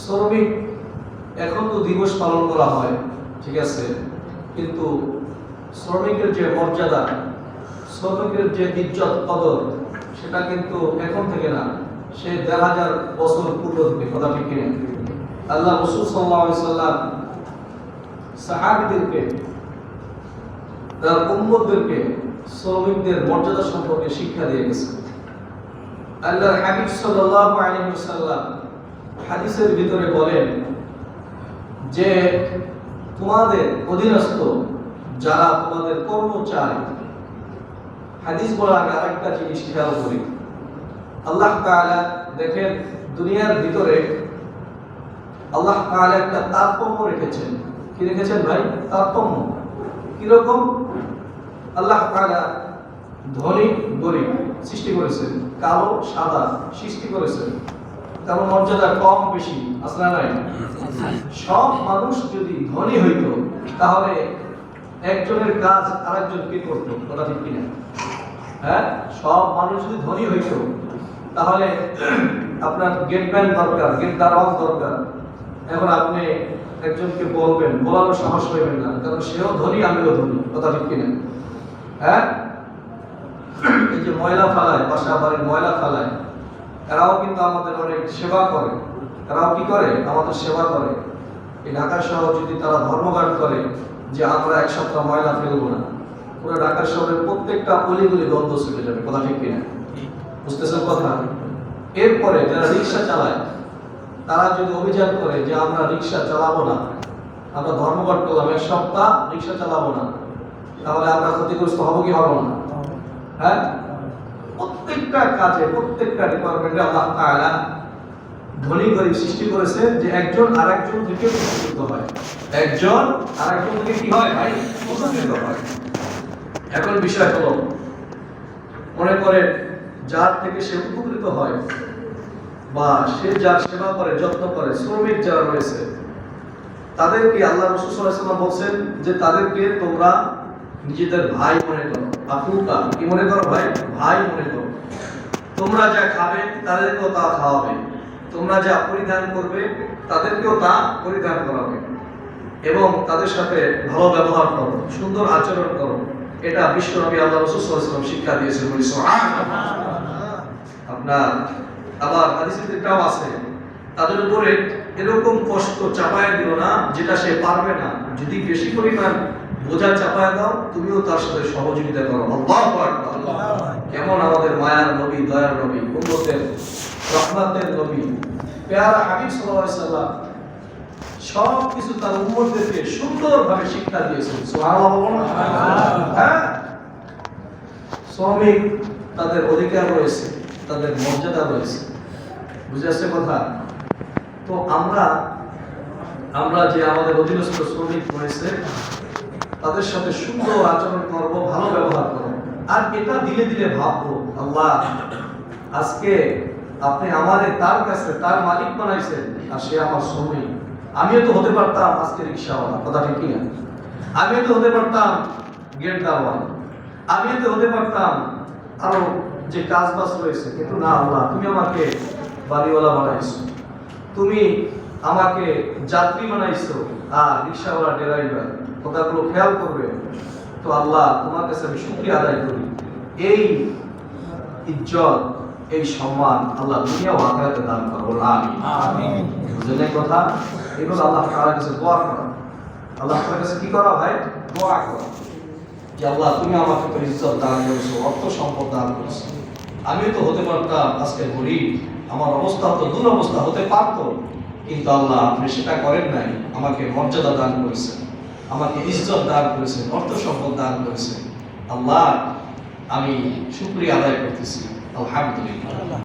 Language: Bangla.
শ্রমিক, এখন তো দিবস পালন করা হয়, ঠিক আছে? কিন্তু শ্রমিকের যে মর্যাদা, শ্রমিকের যে ইজ্জত, কদর, সেটা কিন্তু এখন থেকে না, সে দেড় হাজার বছর পূর্ব থেকে, কথা ঠিক কিনে? আল্লাহ রসুল সাল্লাহ সাল্লাম সাহাবিদেরকে, তার উম্মতদেরকে শ্রমিকদের মর্যাদা সম্পর্কে শিক্ষা দিয়ে গেছে আল্লাহর হাবিব সাল্লাল্লাহু আলাইহি ওয়াসাল্লাম হাদিসের ভিতরে বলেন যে তোমাদের অধীনস্থ যারা তোমাদের কর্মচারী, হাদিস বলার আরেকটা জিনিস খেয়াল করি। আল্লাহ তাআলা দেখেন দুনিয়ার ভিতরে আল্লাহ তাআলা একটা তারতম্য রেখেছেন। কি রেখেছেন ভাই? তারতম্য। কীরকম? আল্লাহ তাআলা ধনী, গরিব সৃষ্টি করেছেন। কালো, সাদা সৃষ্টি করেছেন। তেমন মর্যাদা কম, বেশি আসলে নাই? সব মানুষ যদি ধনী হইতো, তাহলে একজনের কাজ আরেকজন কে করতো? কথা ঠিক কিনা? হ্যাঁ? সব মানুষ যদি ধনী হইতো, তাহলে আপনার গেটম্যান দরকার গেট দারোয়ান দরকার। এখন আপনি একজনকে বলবেন, বলারও সাহস পাইবেন না, কারণ সেও ধনী, আমিও ধনী, কথা ঠিক কিনা? হ্যাঁ? এই যে ময়লা ফালায়, বাসা বাড়ির ময়লা ফালায় এরাও কিন্তু আমাদের অনেক সেবা করে। এরাও কি করে? আমাদের সেবা করে। এই ঢাকা শহর যদি তারা ধর্মঘাট করে যে আমরা এক সপ্তাহ ময়লা ফেলব না, পুরো ঢাকা শহরের প্রত্যেকটা অলিগুলি গন্ধ চলে যাবে, কথা ঠিক কিনা? বুঝতেছেন কথা? এরপরে যারা রিক্সা চালায়, তারা যদি অভিযান করে যে আমরা রিক্সা চালাবো না, আমরা ধর্মঘট করলাম, এক সপ্তাহ রিক্সা চালাবো না, তাহলে আমরা ক্ষতিগ্রস্ত হব কি হব না? হ্যাঁ? প্রত্যেকটা কাজে, প্রত্যেকটা ডিপার্টমেন্টে আল্লাহ তাআলা ধনী গরিব সৃষ্টি করেছে যে একজন আরেকজন থেকে উপকৃত হয়। একজন আরেকজন থেকে কি হয়? ভাই উপকৃত হয়। এখন বিষয় হলো, মনে করে যার থেকে সে উপকৃত হয় বা সে যার সেবা করে, যত্ন করে, শ্রমিক যারা রয়েছে, তাদেরকে আল্লাহ রসুল বলছেন যে তাদেরকে তোমরা নিজেদের ভাই মনে করো। আপুকা কি মনে করো ভাই? ভাই মনে করো। তোমরা যা খাবে, তাদেরকেও তা খাওয়াবে। তোমরা যা পরিধান করবে, তাদেরকেও তা পরিধান করাবে। এবং তাদের সাথে ভালো ব্যবহার করো, সুন্দর আচরণ করো। এটা বিশ্বনবী আল্লাহ রসুল সাল্লাল্লাহু আলাইহি ওয়াসাল্লাম শিক্ষা দিয়েছেন বলি আপনার আবার হাদিসের এটাও আছে, তাদের উপরে এরকম কষ্ট চাপায় দিল না, যেটা সে পারবে না। যদি বেশি পরিমাণ বোঝা চাপায় দাও, তুমিও তার সাথে সহযোগিতা করো। কেমন আমাদের মায়ার নবী, দয়ার নবী রহমতের নবী, পেয়ারা হাবিব সব কিছু তার সুন্দরভাবে শিক্ষা দিয়েছেন? হ্যাঁ? শ্রমিক তাদের অধিকার রয়েছে, তাদের মর্যাদা রয়েছে। বুঝে আসছে কথা? তো আমরা আমরা যে আমাদের অধীনস্থ শ্রমিক রয়েছে তাদের সাথে সুন্দর আচরণ করব, ভালো ব্যবহার করব। আর এটা দিলে দিলে ভাববো, আল্লাহ, আজকে আপনি আমাদের তার কাছে, তার মালিক বানাইছেন, আর সে আমার শ্রমিক। আমিও তো হতে পারতাম আজকে রিক্সাওয়ালা, কথা ঠিক না আমিও তো হতে পারতাম গেট দারওয়ান আমিও তো হতে পারতাম আরও যে কাজ বাজ রয়েছে, কিন্তু না, আল্লাহ, তুমি আমাকে বাড়িওয়ালা বানাইছো। তুমি আমাকে যাত্রী বানাইছো, আর রিক্সাওয়ালা ড্রাইভার। কথাগুলো খেয়াল করবে। তো আল্লাহ তোমার কাছে আমি শুকরিয়া আদায় করি। এই ইজ্জত এই সম্মান আল্লাহ দুনিয়া ও দান করো। আমিন। আমিন। বুঝলেন কথা? এগুলো আল্লাহ তাআলার কাছে দোয়া করা। আল্লাহ তাআলার কাছে কি করা ভাই? দোয়া করা। যে আল্লাহ তুমি আমাকে তো ইজ্জত দান করেছ অর্থ সম্পদ দান করেছ। আমি তো হতে পারতাম আজকে গরিব। আমার অবস্থা তো দুরবস্থা হতে পারতো। কিন্তু আল্লাহ আপনি সেটা করেন নাই আমাকে মর্যাদা দান করেছেন। আমাকে ইজ্জত দান করেছেন অর্থ সম্পদ দান করেছেন। আল্লাহ আমি শুক্রিয়া আদায় করতেছি। আলহামদুলিল্লাহ।